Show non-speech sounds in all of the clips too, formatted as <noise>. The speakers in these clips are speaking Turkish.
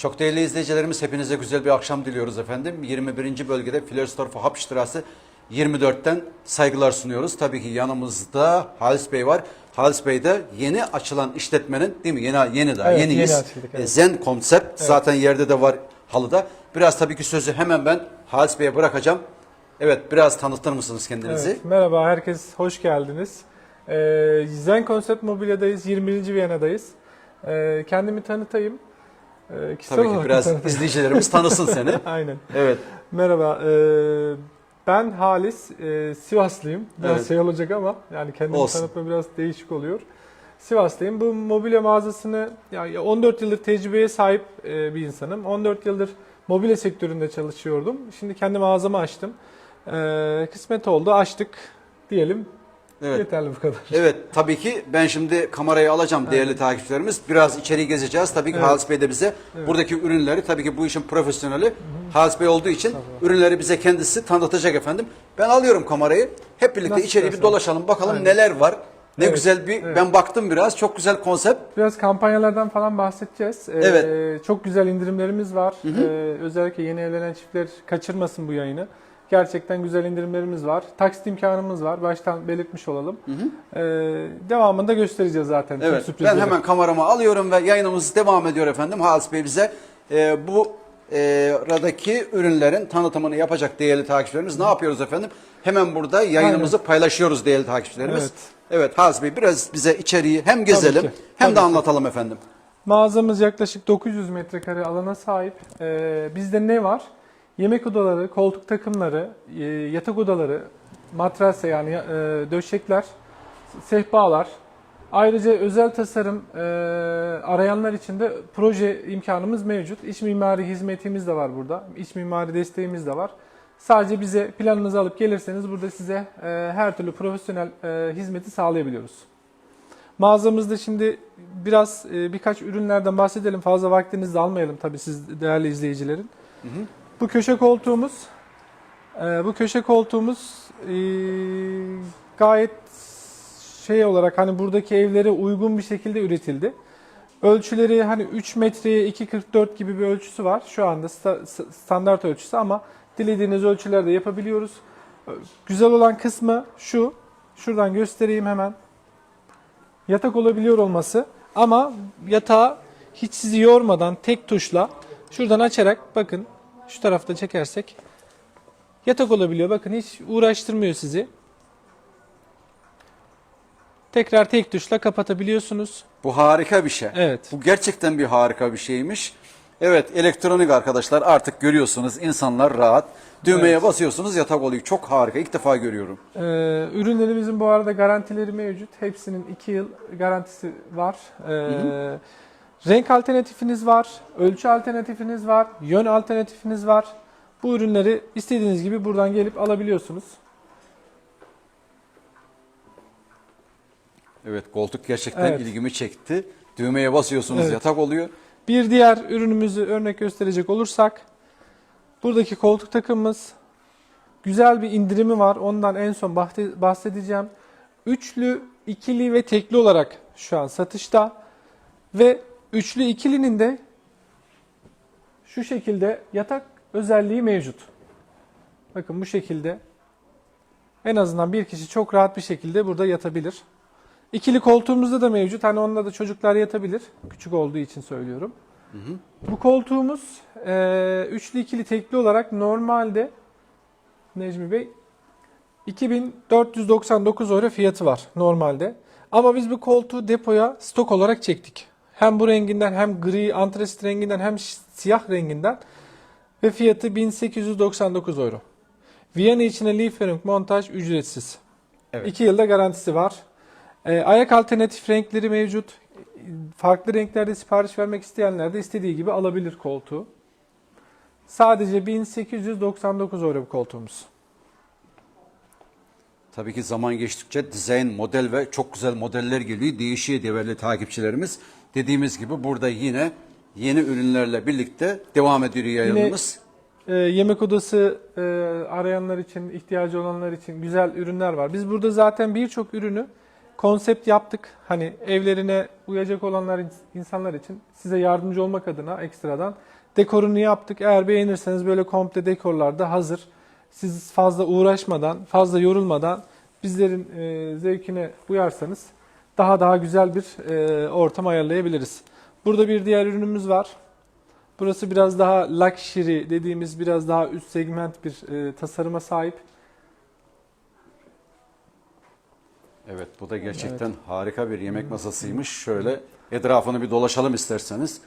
Çok değerli izleyicilerimiz hepinize güzel bir akşam diliyoruz efendim. 21. bölgede Flörsdorf Hauptstraße 24'ten saygılar sunuyoruz. Tabii ki yanımızda Halis Bey var. Halis Bey de yeni açılan işletmenin değil mi? Yeni yeni daha Evet, yeniyiz. yeni açıldık, evet. Zen konsept zaten yerde de var halıda. Biraz tabii ki sözü hemen ben Halis Bey'e bırakacağım. Evet biraz tanıtır mısınız kendinizi? Evet, merhaba, herkes hoş geldiniz. Ee, Zen Konsept Mobilya'dayız, 21. Viyana'dayız. Ee, kendimi tanıtayım. Ee, kişisel Tabii ki olarak biraz tanıtayım. izleyicilerimiz tanısın seni. <laughs> Aynen. Evet. Merhaba, ee, ben Halis, ee, Sivaslıyım. Biraz Evet. şey olacak ama yani kendimi Olsun. tanıtma biraz değişik oluyor. Sivaslıyım. Bu mobilya mağazasını yani 14 yıldır tecrübeye sahip ee, bir insanım. 14 yıldır mobilya sektöründe çalışıyordum. Şimdi kendi mağazamı açtım. Ee, kısmet oldu, açtık diyelim. Evet. Yeterli bu kadar. Evet tabii ki ben şimdi kamerayı alacağım değerli takipçilerimiz. Biraz içeri gezeceğiz. Tabii ki Evet. Halis Bey de bize buradaki ürünleri tabii ki bu işin profesyoneli Halis Bey olduğu için ürünleri bize kendisi tanıtacak efendim. Ben alıyorum kamerayı. Hep birlikte Nasıl içeri bir dolaşalım bakalım Aynen. neler var. Ne Evet, güzel bir evet. ben baktım biraz çok güzel konsept. Biraz kampanyalardan falan bahsedeceğiz. Ee, Evet. Çok güzel indirimlerimiz var. Ee, özellikle yeni evlenen çiftler kaçırmasın bu yayını. Gerçekten güzel indirimlerimiz var. Taksit imkanımız var. Baştan belirtmiş olalım. Ee, devamında göstereceğiz zaten. Evet ben sürprizleri. hemen kameramı alıyorum ve yayınımız devam ediyor efendim. Halis Bey bize e, bu e, radaki ürünlerin tanıtımını yapacak değerli takipçilerimiz. Ne yapıyoruz efendim? Hemen burada yayınımızı paylaşıyoruz değerli takipçilerimiz. Evet. Evet Halis Bey biraz bize içeriği hem gezelim ki, hem tabii de ki. anlatalım efendim. Mağazamız yaklaşık 900 metrekare alana sahip. Ee, bizde ne var? Yemek odaları, koltuk takımları, e, yatak odaları, matrase yani e, döşekler, sehpalar. Ayrıca özel tasarım e, arayanlar için de proje imkanımız mevcut. İç mimari hizmetimiz de var burada. İç mimari desteğimiz de var. Sadece bize planınızı alıp gelirseniz burada size her türlü profesyonel hizmeti sağlayabiliyoruz. Mağazamızda şimdi biraz birkaç ürünlerden bahsedelim. Fazla vaktinizi almayalım tabii siz değerli izleyicilerin. Bu köşe koltuğumuz e, bu köşe koltuğumuz e, gayet şey olarak hani buradaki evlere uygun bir şekilde üretildi. Ölçüleri hani 3 metreye 2.44 gibi bir ölçüsü var. Şu anda sta- standart ölçüsü ama dilediğiniz ölçülerde yapabiliyoruz. Güzel olan kısmı şu. Şuradan göstereyim hemen yatak olabiliyor olması ama yatağı hiç sizi yormadan tek tuşla şuradan açarak bakın şu tarafta çekersek yatak olabiliyor. Bakın hiç uğraştırmıyor sizi. Tekrar tek tuşla kapatabiliyorsunuz. Bu harika bir şey. Evet. Bu gerçekten bir harika bir şeymiş. Evet elektronik arkadaşlar artık görüyorsunuz insanlar rahat. Düğmeye basıyorsunuz yatak oluyor. Çok harika ilk defa görüyorum. Ee, ürünlerimizin bu arada garantileri mevcut. Hepsinin 2 yıl garantisi var. Ee, renk alternatifiniz var, ölçü alternatifiniz var, yön alternatifiniz var. Bu ürünleri istediğiniz gibi buradan gelip alabiliyorsunuz. Evet koltuk gerçekten Evet. ilgimi çekti. Düğmeye basıyorsunuz Evet. yatak oluyor. Bir diğer ürünümüzü örnek gösterecek olursak buradaki koltuk takımımız güzel bir indirimi var. Ondan en son bahte- bahsedeceğim. Üçlü, ikili ve tekli olarak şu an satışta ve üçlü ikilinin de şu şekilde yatak özelliği mevcut. Bakın bu şekilde en azından bir kişi çok rahat bir şekilde burada yatabilir. İkili koltuğumuzda da mevcut. Hani onda da çocuklar yatabilir. Küçük olduğu için söylüyorum. Bu koltuğumuz e, üçlü ikili tekli olarak normalde Necmi Bey 2499 euro fiyatı var normalde. Ama biz bu koltuğu depoya stok olarak çektik. Hem bu renginden hem gri antresit renginden hem siyah renginden ve fiyatı 1899 euro. Viyana içine Lieferung montaj ücretsiz. Evet. 2 yılda garantisi var. Ee, ayak alternatif renkleri mevcut. Farklı renklerde sipariş vermek isteyenler de istediği gibi alabilir koltuğu. Sadece 1899 euro bu koltuğumuz. Tabii ki zaman geçtikçe dizayn, model ve çok güzel modeller geliyor. Değişiyor değerli takipçilerimiz. Dediğimiz gibi burada yine yeni ürünlerle birlikte devam ediyor yayınımız. Ee, yemek odası e, arayanlar için, ihtiyacı olanlar için güzel ürünler var. Biz burada zaten birçok ürünü konsept yaptık. Hani evlerine uyacak olanlar insanlar için size yardımcı olmak adına ekstradan dekorunu yaptık. Eğer beğenirseniz böyle komple dekorlar da hazır. Siz fazla uğraşmadan, fazla yorulmadan bizlerin e, zevkine uyarsanız daha daha güzel bir e, ortam ayarlayabiliriz. Burada bir diğer ürünümüz var. Burası biraz daha luxury dediğimiz biraz daha üst segment bir e, tasarıma sahip. Evet bu da gerçekten harika bir yemek masasıymış. Şöyle etrafını bir dolaşalım isterseniz.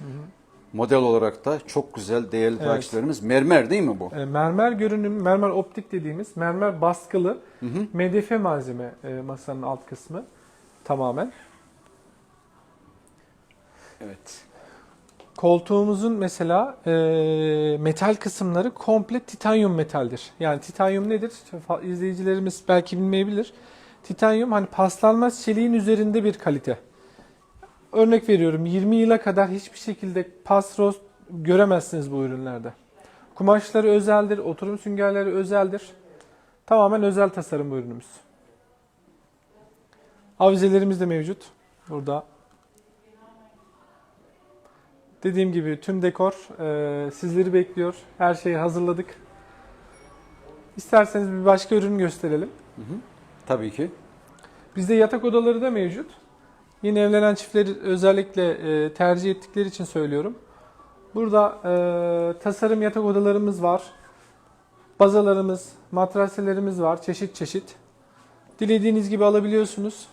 Model olarak da çok güzel değerli Evet. takipçilerimiz. Mermer değil mi bu? E, mermer görünüm, mermer optik dediğimiz mermer baskılı MDF malzeme e, masanın alt kısmı tamamen. Evet. Koltuğumuzun mesela e, metal kısımları komple titanyum metaldir. Yani titanyum nedir? İzleyicilerimiz belki bilmeyebilir. Titanyum hani paslanmaz çeliğin üzerinde bir kalite. Örnek veriyorum 20 yıla kadar hiçbir şekilde pas rost göremezsiniz bu ürünlerde. Kumaşları özeldir, oturum süngerleri özeldir. Tamamen özel tasarım bu ürünümüz. Avizelerimiz de mevcut burada. Dediğim gibi tüm dekor e, sizleri bekliyor. Her şeyi hazırladık. İsterseniz bir başka ürün gösterelim. Tabii ki. Bizde yatak odaları da mevcut. Yeni evlenen çiftleri özellikle e, tercih ettikleri için söylüyorum. Burada e, tasarım yatak odalarımız var. Bazalarımız, matraselerimiz var çeşit çeşit. Dilediğiniz gibi alabiliyorsunuz.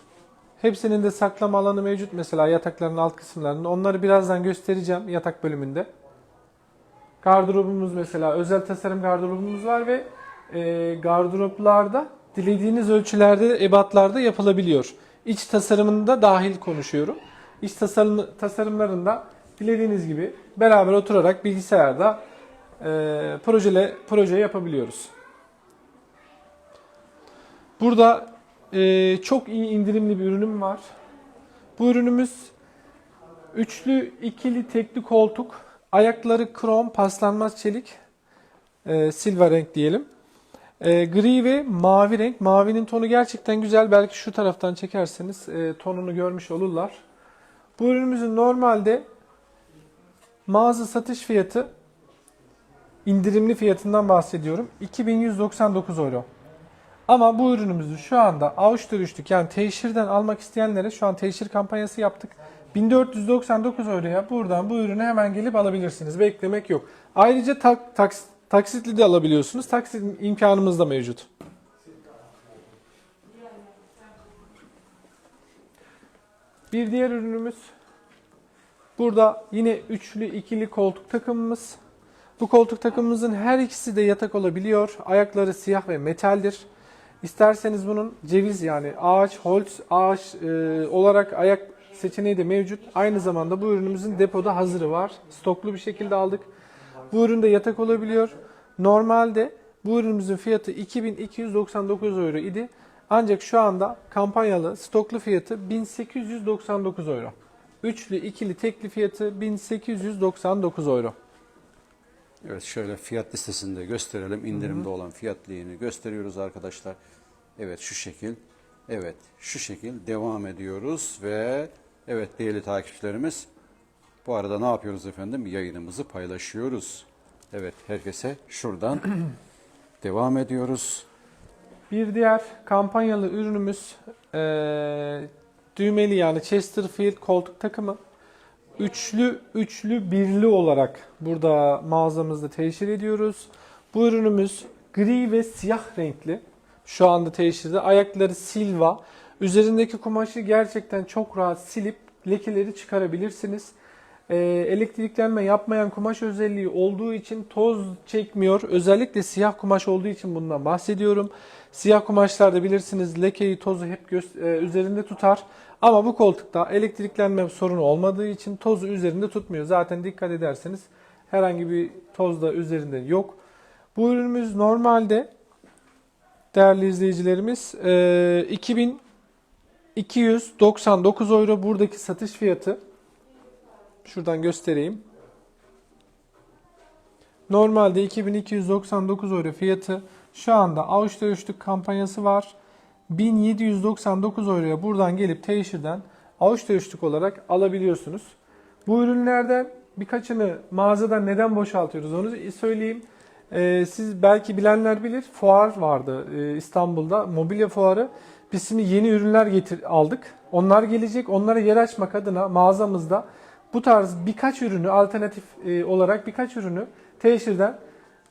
Hepsinin de saklama alanı mevcut mesela yatakların alt kısımlarında. Onları birazdan göstereceğim yatak bölümünde. Gardırobumuz mesela özel tasarım gardırobumuz var ve e, gardıroplarda dilediğiniz ölçülerde, ebatlarda yapılabiliyor. İç tasarımında dahil konuşuyorum. İç tasarım, tasarımlarında dilediğiniz gibi beraber oturarak bilgisayarda e, projele, proje yapabiliyoruz. Burada e, çok iyi indirimli bir ürünüm var. Bu ürünümüz üçlü, ikili, tekli koltuk. Ayakları krom, paslanmaz çelik. E, silver renk diyelim. E, gri ve mavi renk. Mavinin tonu gerçekten güzel. Belki şu taraftan çekerseniz e, tonunu görmüş olurlar. Bu ürünümüzün normalde mağaza satış fiyatı indirimli fiyatından bahsediyorum. 2199 euro. Ama bu ürünümüzü şu anda avuç dövüştük yani teşhirden almak isteyenlere şu an teşhir kampanyası yaptık. 1499 euroya buradan bu ürünü hemen gelip alabilirsiniz. Beklemek yok. Ayrıca tak, taks- taksitli de alabiliyorsunuz. Taksit imkanımız da mevcut. Bir diğer ürünümüz burada yine üçlü ikili koltuk takımımız. Bu koltuk takımımızın her ikisi de yatak olabiliyor. Ayakları siyah ve metaldir. İsterseniz bunun ceviz yani ağaç, holz, ağaç e, olarak ayak seçeneği de mevcut. Aynı zamanda bu ürünümüzün depoda hazırı var. Stoklu bir şekilde aldık. Bu üründe yatak olabiliyor. Normalde bu ürünümüzün fiyatı 2299 euro idi. Ancak şu anda kampanyalı stoklu fiyatı 1899 euro. Üçlü, ikili, tekli fiyatı 1899 euro. Evet şöyle fiyat listesinde gösterelim. İndirimde olan fiyat listesini gösteriyoruz arkadaşlar. Evet şu şekil. Evet şu şekil devam ediyoruz ve evet değerli takipçilerimiz bu arada ne yapıyoruz efendim? Yayınımızı paylaşıyoruz. Evet herkese şuradan <clears throat> devam ediyoruz. Bir diğer kampanyalı ürünümüz eee, düğmeli yani Chesterfield koltuk takımı. Üçlü, üçlü, birli olarak burada mağazamızda teşhir ediyoruz. Bu ürünümüz gri ve siyah renkli. Şu anda teşhirde. Ayakları silva. Üzerindeki kumaşı gerçekten çok rahat silip lekeleri çıkarabilirsiniz. Ee, elektriklenme yapmayan kumaş özelliği olduğu için toz çekmiyor. Özellikle siyah kumaş olduğu için bundan bahsediyorum. Siyah kumaşlarda bilirsiniz lekeyi, tozu hep e, üzerinde tutar. Ama bu koltukta elektriklenme sorunu olmadığı için tozu üzerinde tutmuyor. Zaten dikkat ederseniz herhangi bir toz da üzerinde yok. Bu ürünümüz normalde değerli izleyicilerimiz e, 2299 euro buradaki satış fiyatı. Şuradan göstereyim. Normalde 2299 euro fiyatı. Şu anda avuçta üçlük kampanyası var. 1799 euroya buradan gelip teşhirden avuç dövüşlük olarak alabiliyorsunuz. Bu ürünlerden birkaçını mağazadan neden boşaltıyoruz onu söyleyeyim. Ee, siz belki bilenler bilir fuar vardı e, İstanbul'da mobilya fuarı. Biz şimdi yeni ürünler getir aldık. Onlar gelecek. Onlara yer açmak adına mağazamızda bu tarz birkaç ürünü alternatif e, olarak birkaç ürünü teşhirden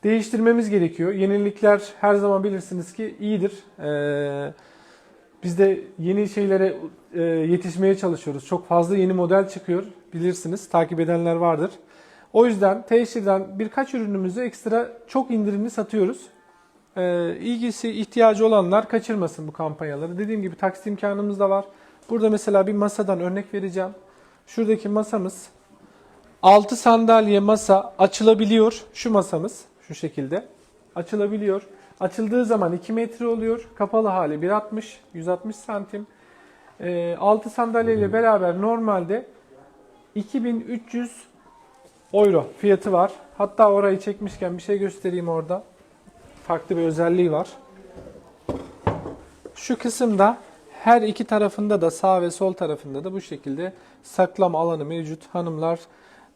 değiştirmemiz gerekiyor. Yenilikler her zaman bilirsiniz ki iyidir. Ee, biz de yeni şeylere e, yetişmeye çalışıyoruz. Çok fazla yeni model çıkıyor bilirsiniz. Takip edenler vardır. O yüzden teşhirden birkaç ürünümüzü ekstra çok indirimli satıyoruz. Ee, ilgisi ihtiyacı olanlar kaçırmasın bu kampanyaları. Dediğim gibi taksit imkanımız da var. Burada mesela bir masadan örnek vereceğim. Şuradaki masamız 6 sandalye masa açılabiliyor. Şu masamız şu şekilde açılabiliyor. Açıldığı zaman 2 metre oluyor. Kapalı hali 1.60 160 santim. 6 sandalye ile beraber normalde 2300 euro fiyatı var. Hatta orayı çekmişken bir şey göstereyim orada. Farklı bir özelliği var. Şu kısımda her iki tarafında da sağ ve sol tarafında da bu şekilde saklama alanı mevcut. Hanımlar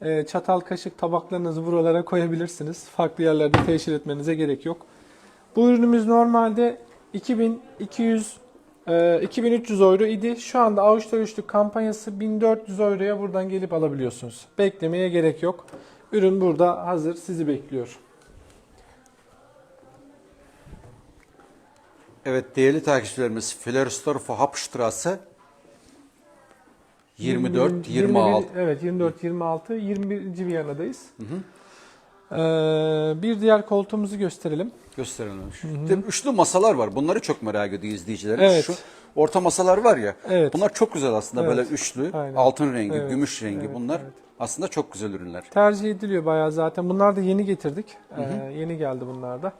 e, çatal, kaşık, tabaklarınızı buralara koyabilirsiniz. Farklı yerlerde teşhir etmenize gerek yok. Bu ürünümüz normalde 2200 e, 2300 euro idi. Şu anda avuçta üçlük kampanyası 1400 euroya buradan gelip alabiliyorsunuz. Beklemeye gerek yok. Ürün burada hazır sizi bekliyor. Evet değerli takipçilerimiz Flörstorf Hauptstraße 24, 21 26. evet 24, 26, 21. Viyana'dayız. Ee, bir diğer koltuğumuzu gösterelim. Gösterelim. Şu Üçlü masalar var. Bunları çok merak ediyor izleyicilerimiz. Evet. Şu orta masalar var ya. Evet. Bunlar çok güzel aslında Evet. böyle üçlü, Aynen. altın rengi, Evet. gümüş rengi Evet, bunlar. evet. Aslında çok güzel ürünler. Tercih ediliyor bayağı zaten. Bunlar da yeni getirdik. Ee, yeni geldi bunlar da.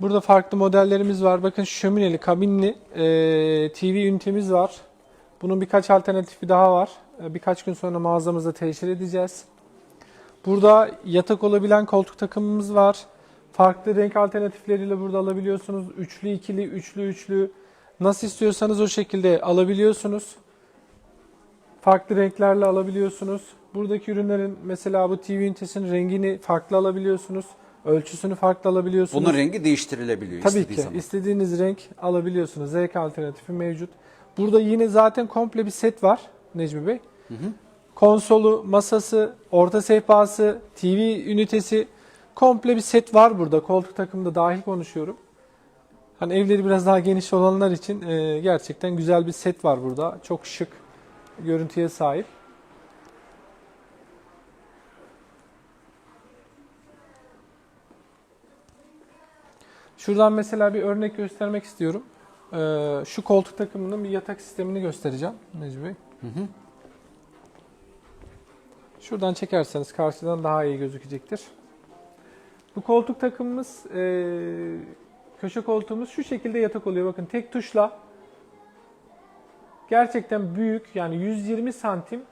Burada farklı modellerimiz var. Bakın şömineli, kabinli e, TV ünitemiz var. Bunun birkaç alternatifi daha var. E, birkaç gün sonra mağazamızda teşhir edeceğiz. Burada yatak olabilen koltuk takımımız var. Farklı renk alternatifleriyle burada alabiliyorsunuz. Üçlü, ikili, üçlü, üçlü. Nasıl istiyorsanız o şekilde alabiliyorsunuz. Farklı renklerle alabiliyorsunuz. Buradaki ürünlerin mesela bu TV ünitesinin rengini farklı alabiliyorsunuz. Ölçüsünü farklı alabiliyorsunuz. Bunun rengi değiştirilebiliyor Tabii ki zaman. istediğiniz renk alabiliyorsunuz. Zevk alternatifi mevcut. Burada yine zaten komple bir set var Necmi Bey. Konsolu, masası, orta sehpası, TV ünitesi komple bir set var burada. Koltuk takımı da dahil konuşuyorum. Hani evleri biraz daha geniş olanlar için e, gerçekten güzel bir set var burada. Çok şık görüntüye sahip. Şuradan mesela bir örnek göstermek istiyorum. Ee, şu koltuk takımının bir yatak sistemini göstereceğim Necmi Bey. Şuradan çekerseniz karşıdan daha iyi gözükecektir. Bu koltuk takımımız, e, köşe koltuğumuz şu şekilde yatak oluyor. Bakın tek tuşla gerçekten büyük yani 120 santim,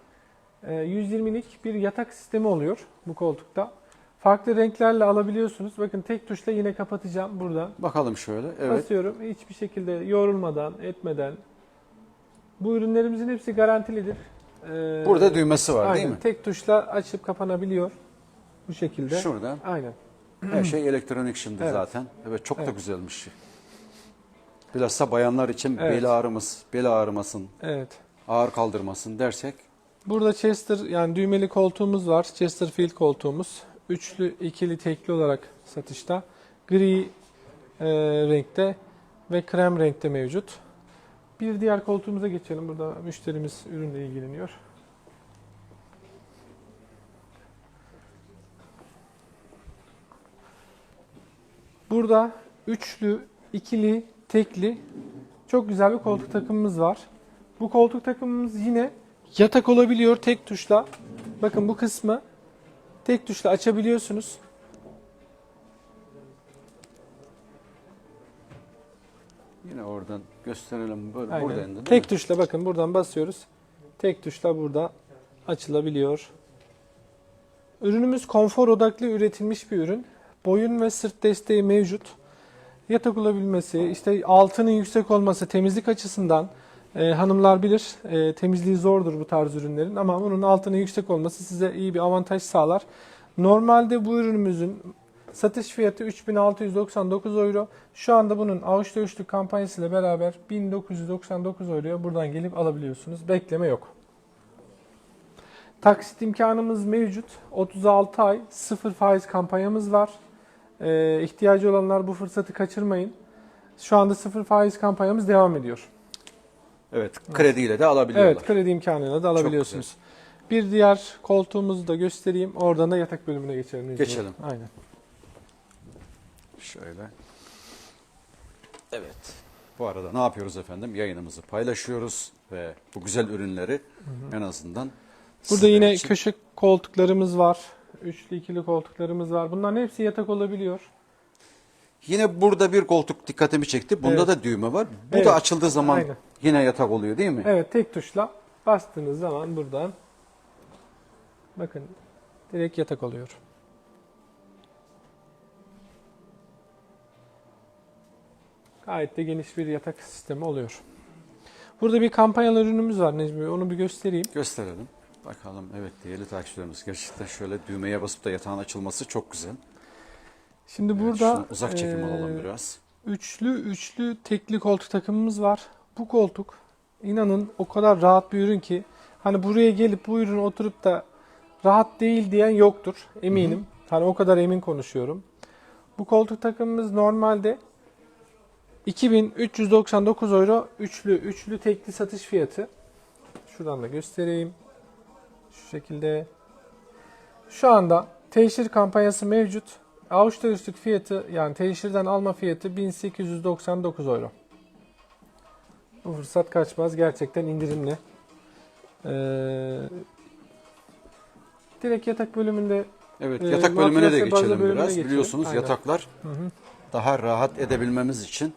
e, 120'lik bir yatak sistemi oluyor bu koltukta. Farklı renklerle alabiliyorsunuz. Bakın tek tuşla yine kapatacağım buradan. Bakalım şöyle. Evet. Basıyorum. Hiçbir şekilde yorulmadan, etmeden. Bu ürünlerimizin hepsi garantilidir. Ee, Burada düğmesi var aynen, değil mi? Tek tuşla açıp kapanabiliyor. Bu şekilde. Şurada. Aynen. Her şey elektronik şimdi Evet. zaten. Evet çok da Evet. güzelmiş. Bilhassa bayanlar için Evet. bel ağrımız, bel ağrımasın, Evet. ağır kaldırmasın dersek Burada Chester yani düğmeli koltuğumuz var. Chesterfield koltuğumuz. Üçlü, ikili, tekli olarak satışta. Gri e, renkte ve krem renkte mevcut. Bir diğer koltuğumuza geçelim. Burada müşterimiz ürünle ilgileniyor. Burada üçlü, ikili, tekli çok güzel bir koltuk takımımız var. Bu koltuk takımımız yine yatak olabiliyor tek tuşla. Bakın bu kısmı tek tuşla açabiliyorsunuz. yine oradan gösterelim böyle Aynen. buradan da Tek mi? tuşla bakın buradan basıyoruz. Tek tuşla burada açılabiliyor. Ürünümüz konfor odaklı üretilmiş bir ürün. Boyun ve sırt desteği mevcut. Yatak olabilmesi, işte altının yüksek olması temizlik açısından e, hanımlar bilir e, temizliği zordur bu tarz ürünlerin ama bunun altının yüksek olması size iyi bir avantaj sağlar. Normalde bu ürünümüzün satış fiyatı 3699 euro. Şu anda bunun avuçta üçlük kampanyasıyla beraber 1999 euroya buradan gelip alabiliyorsunuz. Bekleme yok. Taksit imkanımız mevcut. 36 ay 0 faiz kampanyamız var. Ee, ihtiyacı olanlar bu fırsatı kaçırmayın. Şu anda 0 faiz kampanyamız devam ediyor. Evet, krediyle de alabiliyorlar. Evet, kredi imkanıyla da alabiliyorsunuz. Bir diğer koltuğumuzu da göstereyim. Oradan da yatak bölümüne geçelim. Geçelim. Aynen. Şöyle. Evet. Bu arada ne yapıyoruz efendim? Yayınımızı paylaşıyoruz ve bu güzel ürünleri en azından Burada sizler yine için- köşe koltuklarımız var. Üçlü ikili koltuklarımız var. Bunların hepsi yatak olabiliyor. Yine burada bir koltuk dikkatimi çekti. Bunda Evet. da düğme var. Bu Evet. da açıldığı zaman Aynen. yine yatak oluyor değil mi? Evet tek tuşla bastığınız zaman buradan bakın direkt yatak oluyor. Gayet de geniş bir yatak sistemi oluyor. Burada bir kampanyalı ürünümüz var Necmi Bey. Onu bir göstereyim. Gösterelim. Bakalım evet değerli takipçilerimiz gerçekten şöyle düğmeye basıp da yatağın açılması çok güzel. Şimdi burada uzak çekim eee, alalım biraz. Üçlü üçlü tekli koltuk takımımız var. Bu koltuk inanın o kadar rahat bir ürün ki hani buraya gelip bu ürünü oturup da rahat değil diyen yoktur eminim. Hani o kadar emin konuşuyorum. Bu koltuk takımımız normalde 2399 euro üçlü üçlü tekli satış fiyatı. Şuradan da göstereyim. Şu şekilde. Şu anda teşhir kampanyası mevcut. Avuçta üstlük fiyatı yani teşhirden alma fiyatı 1899 euro. Bu fırsat kaçmaz. Gerçekten indirimli. Ee, direkt yatak bölümünde Evet Ee, yatak bölümüne de geçelim bölümüne biraz. geçelim. Biliyorsunuz Aynen. yataklar Hı hı. daha rahat edebilmemiz için.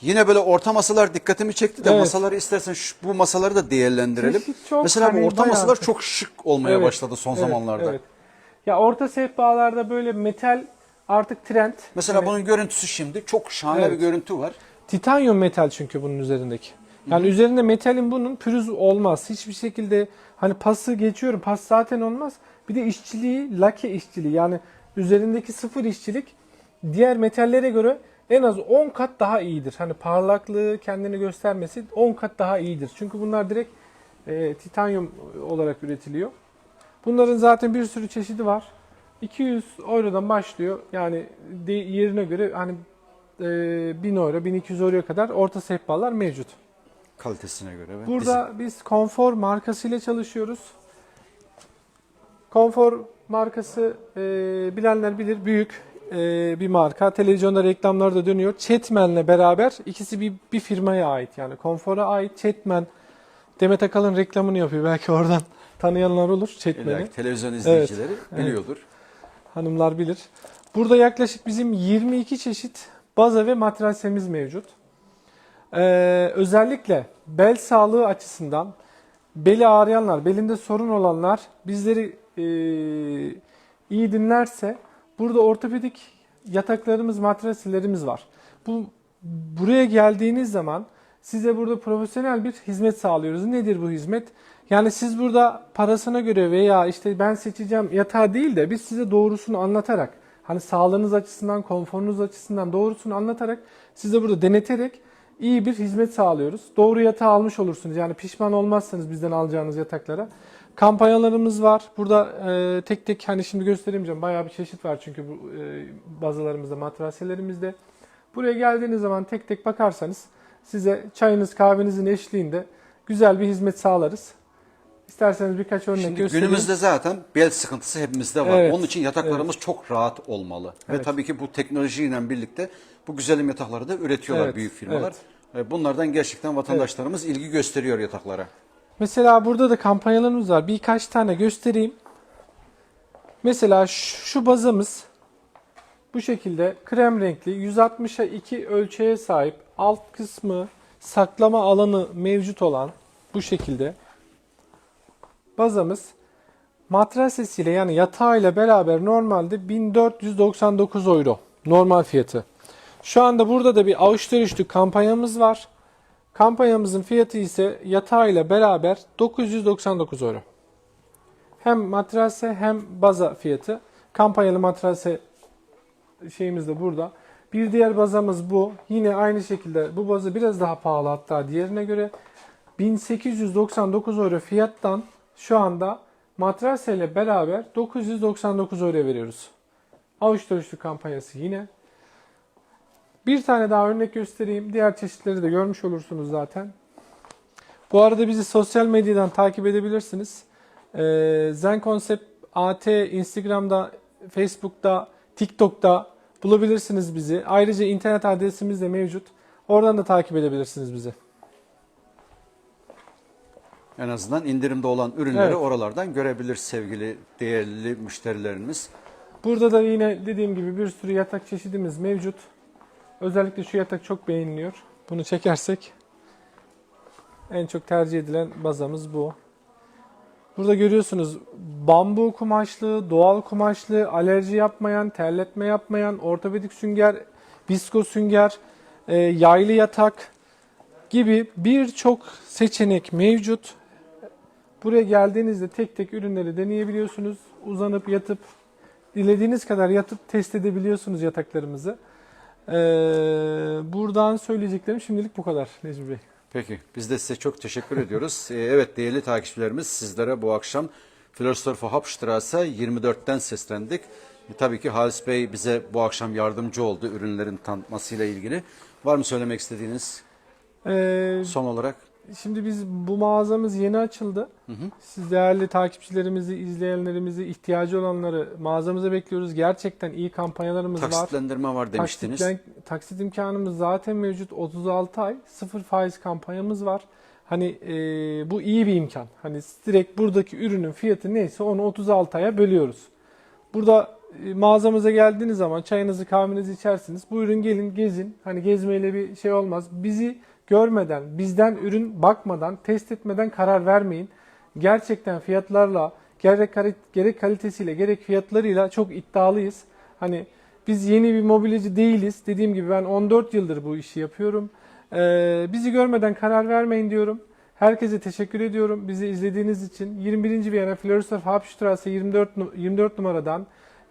Yine böyle orta masalar dikkatimi çekti de Evet. masaları istersen şu, bu masaları da değerlendirelim. Çok, Mesela bu hani orta bayağı- masalar çok şık olmaya Evet, başladı son evet, zamanlarda. evet. Ya orta sehpalarda böyle metal artık trend. Mesela Hani bunun görüntüsü şimdi çok şahane Evet. bir görüntü var. Titanyum metal çünkü bunun üzerindeki. Yani üzerinde metalin bunun pürüz olmaz. Hiçbir şekilde hani pası geçiyorum. Pas zaten olmaz. Bir de işçiliği lake işçiliği. Yani üzerindeki sıfır işçilik diğer metallere göre en az 10 kat daha iyidir. Hani parlaklığı kendini göstermesi 10 kat daha iyidir. Çünkü bunlar direkt e, titanyum olarak üretiliyor. Bunların zaten bir sürü çeşidi var. 200 eurodan başlıyor. Yani yerine göre hani e, 1000 euro, 1200 euroya kadar orta sehpalar mevcut. Kalitesine göre. Burada biz konfor markasıyla çalışıyoruz. Konfor markası e, bilenler bilir büyük e, bir marka. Televizyonda reklamlarda dönüyor. Chatman'le beraber ikisi bir, bir firmaya ait yani. Konfor'a ait Chatman. Demet Akalın reklamını yapıyor. Belki oradan tanıyanlar olur Chatman'i. illaki televizyon izleyicileri biliyordur. Hanımlar bilir. Burada yaklaşık bizim 22 çeşit baza ve matrasemiz mevcut. Ee, özellikle bel sağlığı açısından beli ağrıyanlar, belinde sorun olanlar bizleri e, iyi dinlerse burada ortopedik yataklarımız, matraslerimiz var. Bu buraya geldiğiniz zaman size burada profesyonel bir hizmet sağlıyoruz. Nedir bu hizmet? Yani siz burada parasına göre veya işte ben seçeceğim yatağı değil de biz size doğrusunu anlatarak hani sağlığınız açısından, konforunuz açısından doğrusunu anlatarak size burada deneterek iyi bir hizmet sağlıyoruz. Doğru yatağı almış olursunuz. Yani pişman olmazsanız bizden alacağınız yataklara. Kampanyalarımız var. Burada e, tek tek hani şimdi gösteremeyeceğim. Bayağı bir çeşit var çünkü bu e, bazalarımızda, matraselerimizde. Buraya geldiğiniz zaman tek tek bakarsanız size çayınız kahvenizin eşliğinde güzel bir hizmet sağlarız. İsterseniz birkaç örnek Şimdi göstereyim. günümüzde zaten bel sıkıntısı hepimizde var. Evet, Onun için yataklarımız çok rahat olmalı. Ve Evet. tabii ki bu teknolojiyle birlikte bu güzelim yatakları da üretiyorlar Evet, büyük firmalar. evet. Ve Bunlardan gerçekten vatandaşlarımız ilgi gösteriyor yataklara. Mesela burada da kampanyalarımız var. Birkaç tane göstereyim. Mesela şu şu bazamız bu şekilde krem renkli 160'a 2 ölçeğe sahip alt kısmı saklama alanı mevcut olan bu şekilde bazamız matrasesiyle yani yatağıyla beraber normalde 1499 euro normal fiyatı. Şu anda burada da bir alışverişli kampanyamız var. Kampanyamızın fiyatı ise yatağıyla beraber 999 euro. Hem matrase hem baza fiyatı. Kampanyalı matrase şeyimiz de burada. Bir diğer bazamız bu. Yine aynı şekilde bu bazı biraz daha pahalı hatta diğerine göre. 1899 euro fiyattan şu anda matrase ile beraber 999 euro veriyoruz. Avuç dönüşlü kampanyası yine. Bir tane daha örnek göstereyim. Diğer çeşitleri de görmüş olursunuz zaten. Bu arada bizi sosyal medyadan takip edebilirsiniz. Ee, Zen Concept AT Instagram'da, Facebook'ta, TikTok'ta bulabilirsiniz bizi. Ayrıca internet adresimiz de mevcut. Oradan da takip edebilirsiniz bizi. En azından indirimde olan ürünleri Evet. oralardan görebilir sevgili değerli müşterilerimiz. Burada da yine dediğim gibi bir sürü yatak çeşidimiz mevcut. Özellikle şu yatak çok beğeniliyor. Bunu çekersek en çok tercih edilen bazamız bu. Burada görüyorsunuz bambu kumaşlı, doğal kumaşlı, alerji yapmayan, terletme yapmayan, ortopedik sünger, visko sünger, e, yaylı yatak gibi birçok seçenek mevcut. Buraya geldiğinizde tek tek ürünleri deneyebiliyorsunuz. Uzanıp yatıp dilediğiniz kadar yatıp test edebiliyorsunuz yataklarımızı. Ee, buradan söyleyeceklerim şimdilik bu kadar Necmi Bey. Peki biz de size çok teşekkür ediyoruz. <laughs> Ee, evet değerli takipçilerimiz sizlere bu akşam Flörsdorfer Hauptstraße 24'ten seslendik. E, tabii ki Halis Bey bize bu akşam yardımcı oldu ürünlerin tanıtmasıyla ilgili. Var mı söylemek istediğiniz Ee, son olarak? Şimdi biz bu mağazamız yeni açıldı. Siz değerli takipçilerimizi, izleyenlerimizi, ihtiyacı olanları mağazamıza bekliyoruz. Gerçekten iyi kampanyalarımız var. Taksitlendirme var demiştiniz. Taksitlen- taksit imkanımız zaten mevcut. 36 ay sıfır faiz kampanyamız var. Hani e, bu iyi bir imkan. Hani direkt buradaki ürünün fiyatı neyse onu 36 aya bölüyoruz. Burada e, mağazamıza geldiğiniz zaman çayınızı kahvenizi içersiniz. Bu ürün gelin gezin. Hani gezmeyle bir şey olmaz. Bizi görmeden, bizden ürün bakmadan, test etmeden karar vermeyin. Gerçekten fiyatlarla, gerek, gerek kalitesiyle, gerek fiyatlarıyla çok iddialıyız. Hani biz yeni bir mobilyacı değiliz. Dediğim gibi ben 14 yıldır bu işi yapıyorum. Ee, bizi görmeden karar vermeyin diyorum. Herkese teşekkür ediyorum bizi izlediğiniz için. 21. Viyana Flörsdorf Hauptstraße 24, nu- 24 numaradan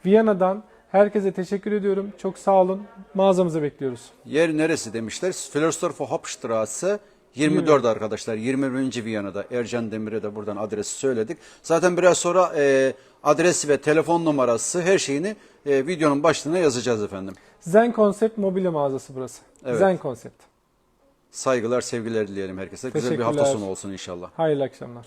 Viyana'dan herkese teşekkür ediyorum. Çok sağ olun. Mağazamıza bekliyoruz. Yer neresi demişler? Flörsdorfer Hauptstraße 24 arkadaşlar. 21. Viyana'da. Ercan Demir'e de buradan adresi söyledik. Zaten biraz sonra e, adresi ve telefon numarası her şeyini e, videonun başlığına yazacağız efendim. Zen Concept mobilya mağazası burası. Evet. Zen Concept. Saygılar, sevgiler dileyelim herkese. Güzel bir hafta Teşekkürler. sonu olsun inşallah. Hayırlı akşamlar.